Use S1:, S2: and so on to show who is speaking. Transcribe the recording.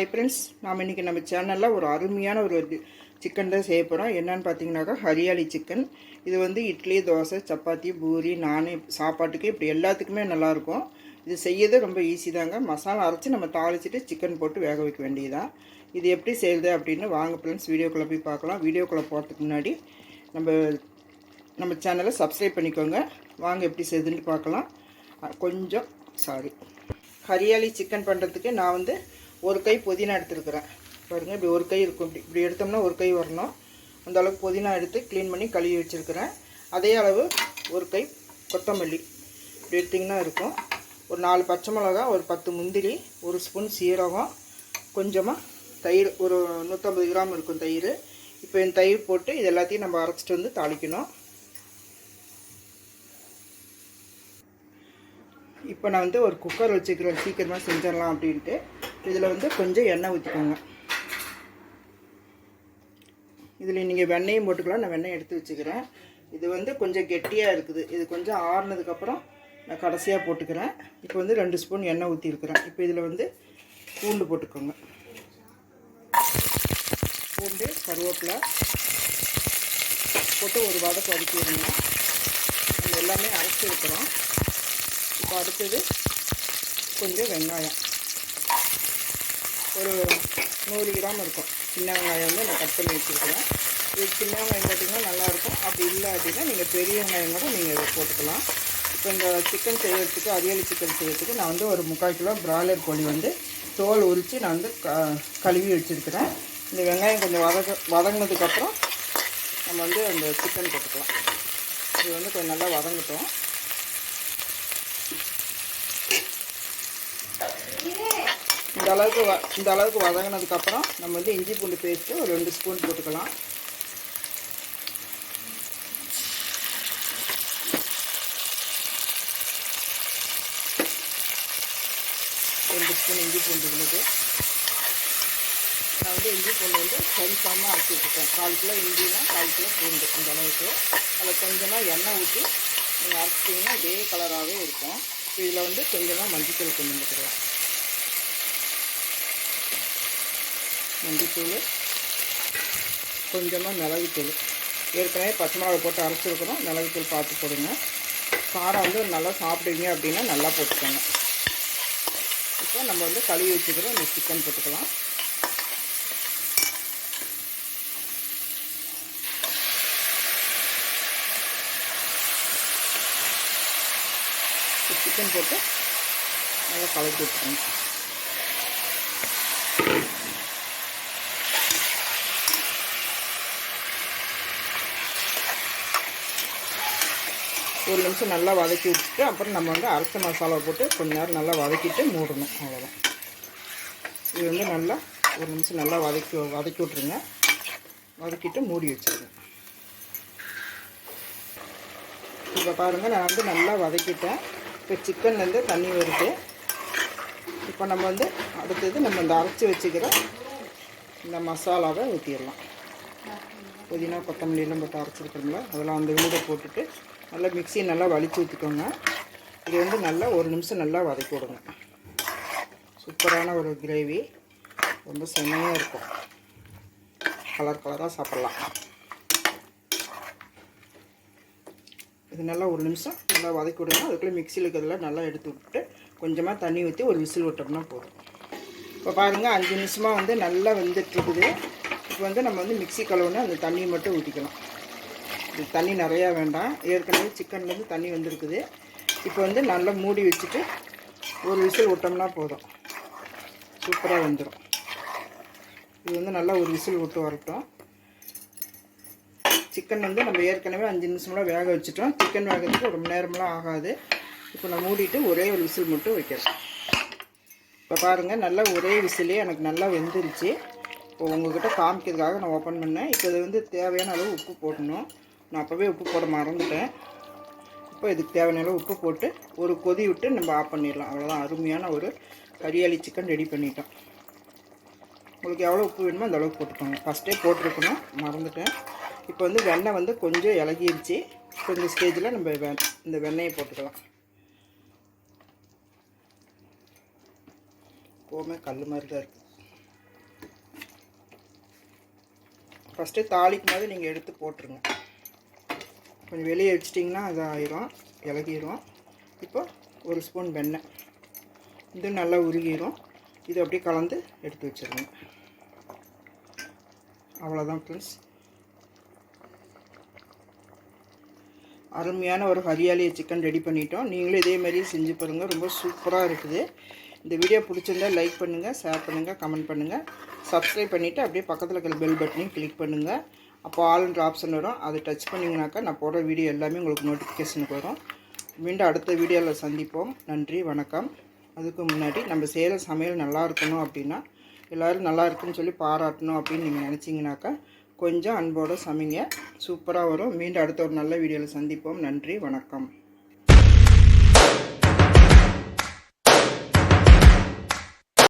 S1: Hi friends நாம் இன்றைக்கி நம்ம சேனலில் ஒரு அருமையான ஒரு சிக்கன் தான் செய்ய போகிறோம் என்னன்னு பார்த்தீங்கன்னாக்கா ஹரியாலி சிக்கன் இது வந்து இட்லி தோசை சப்பாத்தி பூரி நான் சாப்பாட்டுக்கு இப்படி எல்லாத்துக்குமே நல்லாயிருக்கும். இது செய்யறது ரொம்ப ஈஸி தாங்க. மசாலா அரைச்சி நம்ம தாளிச்சிட்டு சிக்கன் போட்டு வேக வைக்க வேண்டியதான் இது எப்படி செய்யுது அப்படின்னு வாங்க ஃப்ரெண்ட்ஸ் வீடியோக்குள்ளே போய் பார்க்கலாம். வீடியோக்குள்ளே போகிறதுக்கு முன்னாடி நம்ம நம்ம சேனலை சப்ஸ்கிரைப் பண்ணிக்கோங்க. வாங்க எப்படி செய்யுதுன்னு பார்க்கலாம். கொஞ்சம் சாரி ஹரியாலி சிக்கன் பண்ணுறதுக்கு நான் வந்து ஒரு கை புதினா எடுத்துருக்குறேன். பாருங்கள் இப்படி ஒரு கை இருக்கும். இப்படி இப்படி எடுத்தோம்னா ஒரு கை வரணும். அந்த அளவுக்கு புதினா எடுத்து க்ளீன் பண்ணி கழுவி வச்சுருக்கிறேன். அதே அளவு ஒரு கை கொத்தமல்லி. இப்படி எடுத்திங்கன்னா இருக்கும். ஒரு நாலு பச்சை மிளகா ஒரு பத்து முந்திரி ஒரு ஸ்பூன் சீரகம் கொஞ்சமாக தயிர் ஒரு நூற்றம்பது கிராம் இருக்கும் தயிர். இப்போ இந்த தயிர் போட்டு இது எல்லாத்தையும் நம்ம அரைச்சிட்டு வந்து தாளிக்கணும். இப்போ நான் வந்து ஒரு குக்கர் வச்சுக்கிறேன் சீக்கிரமாக செஞ்சிடலாம் அப்படின்ட்டு. இதில் வந்து கொஞ்சம் எண்ணெய் ஊற்றிக்கோங்க. இதில் நீங்கள் வெண்ணெயும் போட்டுக்கலாம். நான் வெண்ணெய் எடுத்து வச்சுக்கிறேன். இது வந்து கொஞ்சம் கெட்டியாக இருக்குது. இது கொஞ்சம் ஆறுனதுக்கப்புறம் நான் கடைசியாக போட்டுக்கிறேன். இப்போ வந்து ரெண்டு ஸ்பூன் எண்ணெய் ஊற்றிருக்கிறேன் இப்போ இதில் வந்து பூண்டு போட்டுக்கோங்க. பூண்டு கருவேப்பிலை போட்டு ஒரு வதக்கு வதக்கி விடுங்க எல்லாமே அரைச்சி இருக்கிறோம் இப்போ அடுத்தது கொஞ்சம் வெங்காயம். ஒரு நூறு கிராம் இருக்கும். சின்ன வெங்காயம் வந்து நான் கட் பண்ணி வச்சுருக்கிறேன். இது சின்ன வெங்காயம் போட்டிங்கன்னா நல்லாயிருக்கும். அப்படி இல்லை அப்படின்னா நீங்கள் பெரிய வெங்காயம் கூட நீங்கள் இதை போட்டுக்கலாம். இப்போ இந்த சிக்கன் செய்யறதுக்கு அரியலி சிக்கன் செய்யறதுக்கு நான் வந்து ஒரு முக்கால் கிலோ பிராய்லர் கோழி வந்து தோல் உரித்து நான் வந்து க கழுவி வச்சுருக்கிறேன். இந்த வெங்காயம் கொஞ்சம் வதக்க வதங்கினதுக்கப்புறம் நம்ம வந்து அந்த சிக்கன் போட்டுக்கலாம். இது வந்து கொஞ்சம் நல்லா வதங்கட்டும். இந்த அளவுக்கு வ இந்த அளவுக்கு வதங்கினதுக்கப்புறம் நம்ம வந்து இஞ்சி பூண்டு பேஸ்ட்டு ஒரு ரெண்டு ஸ்பூன் போட்டுக்கலாம். ரெண்டு ஸ்பூன் இஞ்சி பூண்டு விழுது. நான் வந்து இஞ்சி பூண்டு வந்து கன்ஃபார்மாக அரைச்சி வச்சுருக்கேன் கால் கிலோ இஞ்சினா கால் கிலோ பூண்டு அந்த அளவுக்கு. அதில் கொஞ்சமாக எண்ணெய் ஊற்றி நீங்கள் அரைச்சிட்டிங்கன்னா இதே கலராகவே இருக்கும். இதில் வந்து கொஞ்சமாக மஞ்சள் கொஞ்சம் போட்டுக்கலாம். மஞ்சத்தூள் கொஞ்சமாக மிளகுத்தூள். ஏற்கனவே பச்சை மிளகா போட்டு அரைச்சிருக்கிறோம். மிளகுத்தூள் பார்த்து போடுங்க. காரம் வந்து நல்லா சாப்பிடுவீங்க அப்படின்னா நல்லா போட்டுக்கோங்க. இப்போ நம்ம வந்து கழுவி வச்சுக்கிறோம் இந்த சிக்கன் போட்டுக்கலாம். சிக்கன் போட்டு நல்லா கலக்கி வச்சுக்கணும் ஒரு நிமிஷம் நல்லா வதக்கி விட்டுட்டு அப்புறம் நம்ம வந்து அரைச்ச மசாலா போட்டு கொஞ்ச நேரம் நல்லா வதக்கிட்டு மூடணும் அவ்வளோதான் இது வந்து நல்லா ஒரு நிமிஷம் நல்லா வதக்கி வதக்கி விட்ருங்க வதக்கிட்டு மூடி வச்சுருங்க இப்போ பாருங்கள் நான் வந்து நல்லா வதக்கிட்டேன். இப்போ சிக்கன்லேருந்து தண்ணி வருது. இப்போ நம்ம வந்து அடுத்தது நம்ம இந்த அரைச்சி வச்சுக்கிற இந்த மசாலாவை ஊற்றிடலாம் புதினா கொத்தமல்லி எல்லாம் போட்டு அரைச்சிருக்கிறோம்ல அதெல்லாம் அந்த விழுதை போட்டுட்டு நல்லா மிக்ஸி நல்லா வலிச்சு ஊற்றிக்கோங்க இது வந்து நல்லா ஒரு நிமிஷம் நல்லா வதக்கி விடுங்க சூப்பரான ஒரு கிரேவி. ரொம்ப செம்மையாக இருக்கும். கலர் கலராக சாப்பிட்லாம். இது நல்லா ஒரு நிமிஷம் நல்லா வதக்கி விடுங்க அதுக்குள்ளே மிக்சியில் இருக்கிறதெல்லாம் நல்லா எடுத்து விட்டுட்டு கொஞ்சமாக தண்ணி ஊற்றி ஒரு விசில் விட்டோம்னா போதும். இப்போ பாருங்கள் அஞ்சு நிமிஷமாக வந்து நல்லா வெந்துட்டுருக்குது இப்போ வந்து நம்ம வந்து மிக்சி கழுவுனா அந்த தண்ணியை மட்டும் ஊற்றிக்கலாம் தண்ணி நிறையா வேண்டாம். ஏற்கனவே சிக்கன்லேருந்து தண்ணி வந்திருக்குது. இப்போ வந்து நல்லா மூடி வச்சுட்டு ஒரு விசில் விட்டோம்னா போதும். சூப்பராக வந்துடும் இது வந்து நல்லா ஒரு விசில் விட்டு வரட்டும். சிக்கன் வந்து நம்ம ஏற்கனவே அஞ்சு நிமிஷம்லாம் வேக வச்சுட்டோம். சிக்கன் வேகிறதுக்கு ஒரு மணி நேரம்லாம் ஆகாது. இப்போ நான் மூடிட்டு ஒரே ஒரு விசில் மட்டும் வைக்கிறேன். இப்போ பாருங்கள் நல்லா ஒரே விசிலே எனக்கு நல்லா வெந்துருச்சு. இப்போ உங்கள்கிட்ட காமிக்கிறதுக்காக நான் ஓப்பன் பண்ணேன். இப்போ இது வந்து தேவையான அளவு உப்பு போடணும். நான் அப்போவே உப்பு போட மறந்துட்டேன். இப்போ இதுக்கு தேவையான உப்பு போட்டு ஒரு கொதி விட்டு நம்ம ஆஃப் பண்ணிடலாம். அவ்வளோதான் அருமையான ஒரு கரியாளி சிக்கன் ரெடி பண்ணிட்டோம். உங்களுக்கு எவ்வளோ உப்பு வேணுமோ அந்த அளவுக்கு போட்டுக்கோங்க. ஃபஸ்ட்டே போட்டிருக்கணும். மறந்துட்டேன். இப்போ வந்து வெண்ணெய் வந்து கொஞ்சம் இலகிருச்சு. கொஞ்சம் ஸ்டேஜில் நம்ம வெ இந்த வெண்ணெயை போட்டுக்கலாம். எப்போவுமே கல் மாதிரி தான் இருக்குது ஃபஸ்ட்டு தாளிக்கும் போது நீங்கள் எடுத்து போட்டுருங்க. கொஞ்சம் வெளியே வச்சிட்டிங்கன்னா அது ஆயிரும் இலகிரும். இப்போ ஒரு ஸ்பூன் வெண்ணெய் இது நல்லா உருகிரும். இது அப்படியே கலந்து எடுத்து வச்சிருங்க. அவ்வளோதான் ஃப்ரெண்ட்ஸ் அருமையான ஒரு ஹரியாலி சிக்கன் ரெடி பண்ணிட்டோம். நீங்களும் இதே செஞ்சு பாருங்கள் ரொம்ப சூப்பராக இருக்குது. இந்த வீடியோ பிடிச்சிருந்தா லைக் பண்ணுங்கள் ஷேர் பண்ணுங்கள் கமெண்ட் பண்ணுங்கள் சப்ஸ்கிரைப் பண்ணிவிட்டு அப்படியே பக்கத்தில் இருக்கிற பெல் பட்டனையும் கிளிக் பண்ணுங்கள் அப்போ ஆளுன்ற ஆப்ஷன் வரும். அதை டச் பண்ணிங்கனாக்கா நான் போடுற வீடியோ எல்லாமே உங்களுக்கு நோட்டிஃபிகேஷனுக்கு வரும். மீண்டும் அடுத்த வீடியோவில் சந்திப்போம். நன்றி வணக்கம். அதுக்கு முன்னாடி நம்ம செய்கிற சமையல் நல்லா இருக்கணும் அப்படின்னா எல்லோரும் நல்லா இருக்குன்னு சொல்லி பாராட்டணும் அப்படின்னு நீங்கள் நினச்சிங்கனாக்கா கொஞ்சம் அன்போடு சமைங்க. சூப்பராக வரும். மீண்டும் அடுத்த ஒரு நல்ல வீடியோவில் சந்திப்போம். நன்றி வணக்கம்.